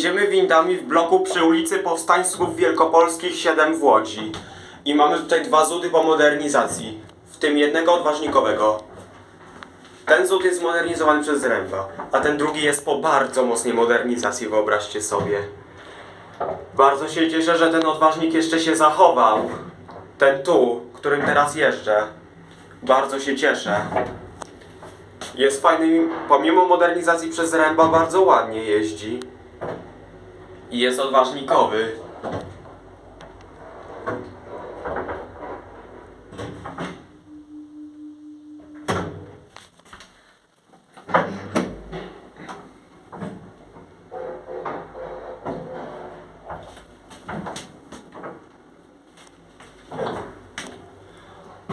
Jedziemy windami w bloku przy ulicy Powstańców Wielkopolskich 7 w Łodzi. I mamy tutaj dwa zuty po modernizacji, w tym jednego odważnikowego. Ten zód jest zmodernizowany przez Zręba, a ten drugi jest po bardzo mocnej modernizacji, wyobraźcie sobie. Bardzo się cieszę, że ten odważnik jeszcze się zachował. Ten tu, którym teraz jeżdżę. Bardzo się cieszę. Jest fajny, pomimo modernizacji przez Ręba bardzo ładnie jeździ. I jest odważnikowy.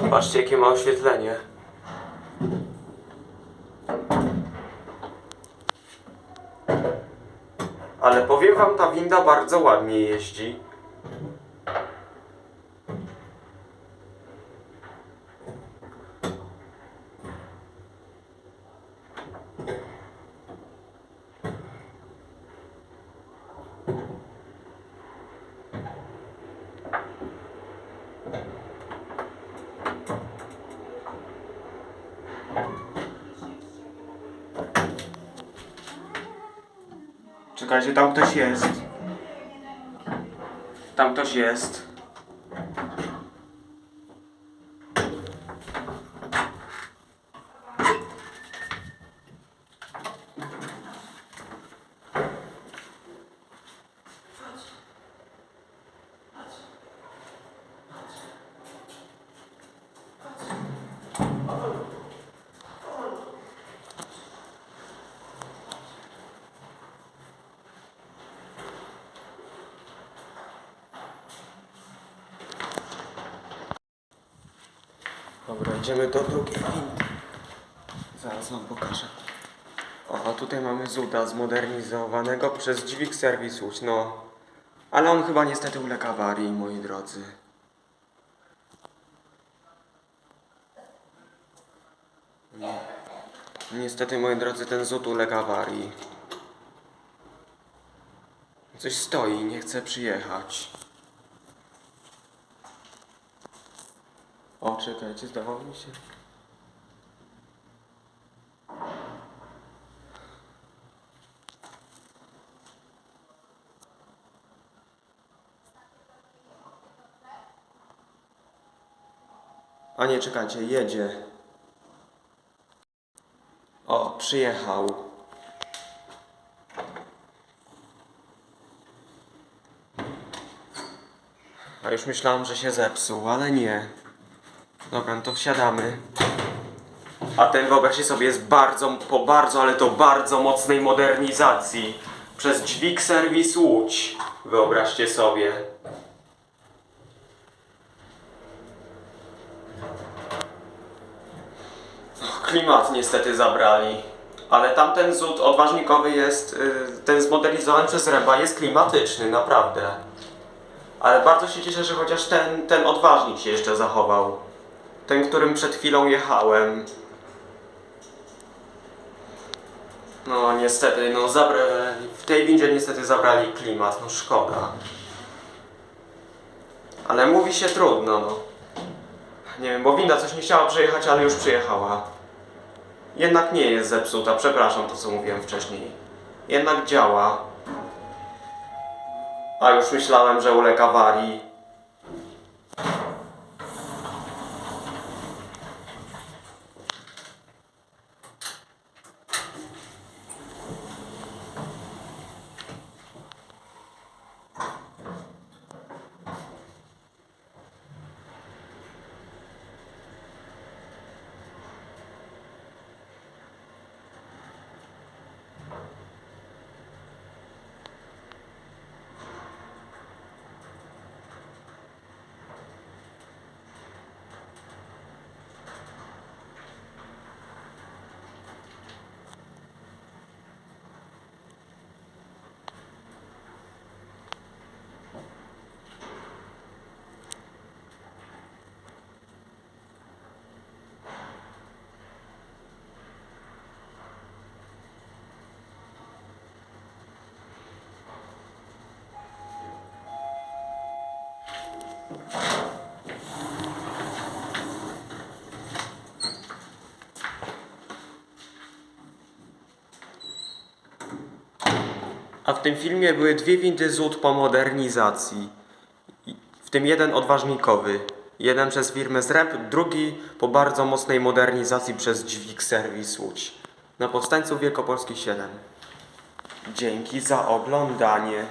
Patrzcie jakie ma oświetlenie. Ale powiem wam, ta winda bardzo ładnie jeździ. Czekajcie, tam ktoś jest. Tam ktoś jest. Dobra, idziemy do drugiej windy. Zaraz wam pokażę. O, tutaj mamy Zuda zmodernizowanego przez Dźwig Serwis Łódź, no. Ale on chyba niestety uległ awarii, moi drodzy. Nie. Niestety, moi drodzy, ten Zut uległ awarii. Coś stoi, nie chce przyjechać. O, czekajcie, zdawało mi się. A nie, czekajcie, jedzie. O, przyjechał. A już myślałem, że się zepsuł, ale nie. Dobra, no to wsiadamy. A ten wyobraźcie sobie jest bardzo, po bardzo, ale to bardzo mocnej modernizacji. Przez dźwig serwis Łódź. Wyobraźcie sobie. Och, Klimat niestety zabrali. Ale tamten zód odważnikowy jest, y, ten zmodernizowany przez Ręba jest klimatyczny, naprawdę. Ale bardzo się cieszę, że chociaż ten, ten odważnik się jeszcze zachował. Ten, którym przed chwilą jechałem. No niestety, no zabra... w tej windzie niestety zabrali klimat, no szkoda. Ale mówi się trudno, no. Nie wiem, bo winda coś nie chciała przyjechać, ale już przyjechała. Jednak nie jest zepsuta, przepraszam to co mówiłem wcześniej. Jednak działa. A już myślałem, że uległ awarii. A w tym filmie były dwie windy ZUT po modernizacji. W tym jeden odważnikowy. Jeden przez firmę ZREP, drugi po bardzo mocnej modernizacji przez Dźwig Serwis Łódź. Na Powstańców Wielkopolskich 7. Dzięki za oglądanie.